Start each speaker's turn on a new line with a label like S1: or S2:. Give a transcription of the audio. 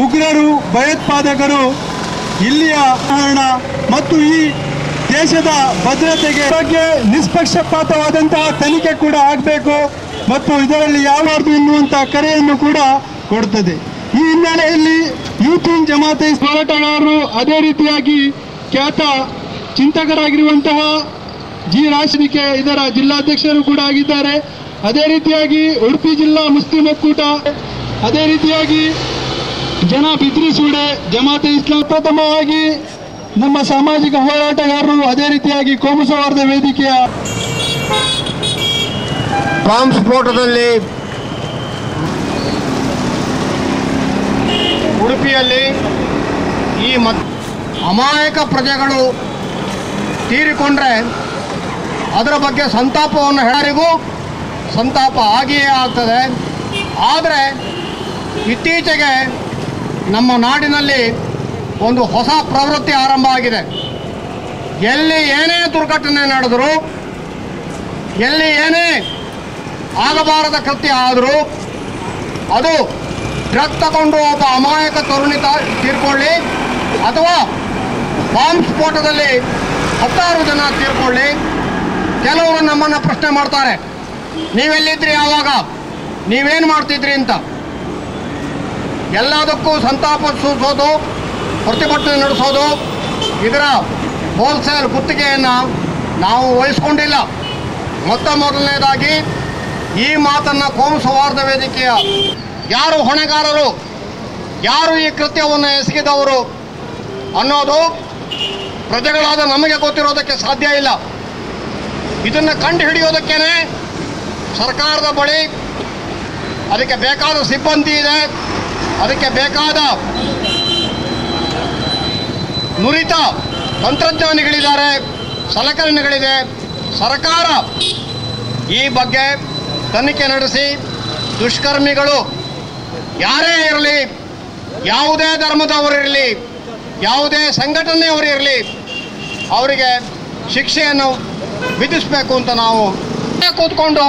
S1: ಉಗ್ರರು, ಭಯೋತ್ಪಾದಕರು ಇಲ್ಲಿಯ ಕಾರಣ ಮತ್ತು ಈ ದೇಶದ ಭದ್ರತೆಗೆ ಬಗ್ಗೆ ನಿಷ್ಪಕ್ಷಪಾತವಾದಂತಹ ತನಿಖೆ ಕೂಡ ಆಗಬೇಕು ಮತ್ತು ಇದರಲ್ಲಿ ಯಾವಾರ್ದು ಎನ್ನುವಂತಹ ಕರೆಯನ್ನು ಕೂಡ ಕೊಡುತ್ತದೆ ಈ ಹಿನ್ನೆಲೆಯಲ್ಲಿ ಯೂತಿನ್ ಜಮಾತೆ ಹೋರಾಟಗಾರರು ಅದೇ ರೀತಿಯಾಗಿ ಖ್ಯಾತ ಚಿಂತಕರಾಗಿರುವಂತಹ ಜಿ ರಾಶನಿಕೆ ಇದರ ಜಿಲ್ಲಾಧ್ಯಕ್ಷರು ಕೂಡ ಆಗಿದ್ದಾರೆ. ಅದೇ ರೀತಿಯಾಗಿ ಉಡುಪಿ ಜಿಲ್ಲಾ ಮುಸ್ಲಿಂ ಒಕ್ಕೂಟ, ಅದೇ ರೀತಿಯಾಗಿ ಜನ ಬಿದ್ರಿಸುವುದೇ ಜಮಾತೆ ಇಸ್ಲಾಂ ಪ್ರಥಮವಾಗಿ ನಮ್ಮ ಸಾಮಾಜಿಕ ಹೋರಾಟಗಾರರು ಅದೇ ರೀತಿಯಾಗಿ ಕೋಮು ಸೌಹಾರ್ದ ವೇದಿಕೆಯ
S2: ಬಾಂಬ್ ಸ್ಫೋಟದಲ್ಲಿ ಉಡುಪಿಯಲ್ಲಿ ಈ ಮತ್ ಅಮಾಯಕ ಪ್ರಜೆಗಳು ತೀರಿಕೊಂಡ್ರೆ ಅದರ ಬಗ್ಗೆ ಸಂತಾಪವನ್ನು ಯಾರಿಗೂ ಸಂತಾಪ ಆಗಿಯೇ ಆಗ್ತದೆ. ಆದರೆ ಇತ್ತೀಚೆಗೆ ನಮ್ಮ ನಾಡಿನಲ್ಲಿ ಒಂದು ಹೊಸ ಪ್ರವೃತ್ತಿ ಆರಂಭ ಆಗಿದೆ. ಎಲ್ಲಿ ಏನೇ ದುರ್ಘಟನೆ ನಡೆದರೂ, ಎಲ್ಲಿ ಏನೇ ಆಗಬಾರದ ಕೃತ್ಯ ಆದರೂ, ಅದು ಡ್ರಗ್ ತಗೊಂಡು ಒಬ್ಬ ಅಮಾಯಕ ತರುಣಿ ತೀರ್ಕೊಳ್ಳಿ, ಅಥವಾ ಬಾಂಬ್ ಸ್ಫೋಟದಲ್ಲಿ ಹತ್ತಾರು ಜನ ತೀರ್ಕೊಳ್ಳಿ, ಕೆಲವರು ನಮ್ಮನ್ನು ಪ್ರಶ್ನೆ ಮಾಡ್ತಾರೆ ನೀವೆಲ್ಲಿದ್ರಿ ಯಾವಾಗ ನೀವೇನು ಮಾಡ್ತಿದ್ರಿ ಅಂತ. ಎಲ್ಲದಕ್ಕೂ ಸಂತಾಪ ಸೂಚಿಸೋದು ಪ್ರತಿಭಟನೆ ನಡೆಸೋದು, ಇದರ ಹೋಲ್ಸೇಲ್ ಗುತ್ತಿಗೆಯನ್ನು ನಾವು ವಹಿಸ್ಕೊಂಡಿಲ್ಲ. ಮೊತ್ತ ಮೊದಲನೇದಾಗಿ ಈ ಮಾತನ್ನು ಕೋಮು ಸೌಹಾರ್ದ ವೇದಿಕೆಯ ಯಾರು ಹೊಣೆಗಾರರು, ಯಾರು ಈ ಕೃತ್ಯವನ್ನು ಎಸಗಿದವರು ಅನ್ನೋದು ಪ್ರಜೆಗಳಾದ ನಮಗೆ ಗೊತ್ತಿರೋದಕ್ಕೆ ಸಾಧ್ಯ ಇಲ್ಲ. ಇದನ್ನು ಕಂಡು ಹಿಡಿಯೋದಕ್ಕೇನೆ ಸರ್ಕಾರದ ಬಳಿ ಅದಕ್ಕೆ ಬೇಕಾದ ಸಿಬ್ಬಂದಿ ಇದೆ. ಅದಕ್ಕೆ ಬೇಕಾದ ನುರಿತ ತಂತ್ರಜ್ಞಾನಿಗಳಿದ್ದಾರೆ, ಸಲಕರಣೆಗಳಿದೆ. ಸರ್ಕಾರ ಈ ಬಗ್ಗೆ ತನಿಖೆ ನಡೆಸಿ, ದುಷ್ಕರ್ಮಿಗಳು ಯಾರೇ ಇರಲಿ, ಯಾವುದೇ ಧರ್ಮದವರಿರಲಿ ಯಾವುದೇ ಸಂಘಟನೆಯವರಿರಲಿ ಅವರಿಗೆ ಶಿಕ್ಷೆಯನ್ನು ವಿಧಿಸಬೇಕು ಅಂತ ನಾವು ಕೂತ್ಕೊಂಡು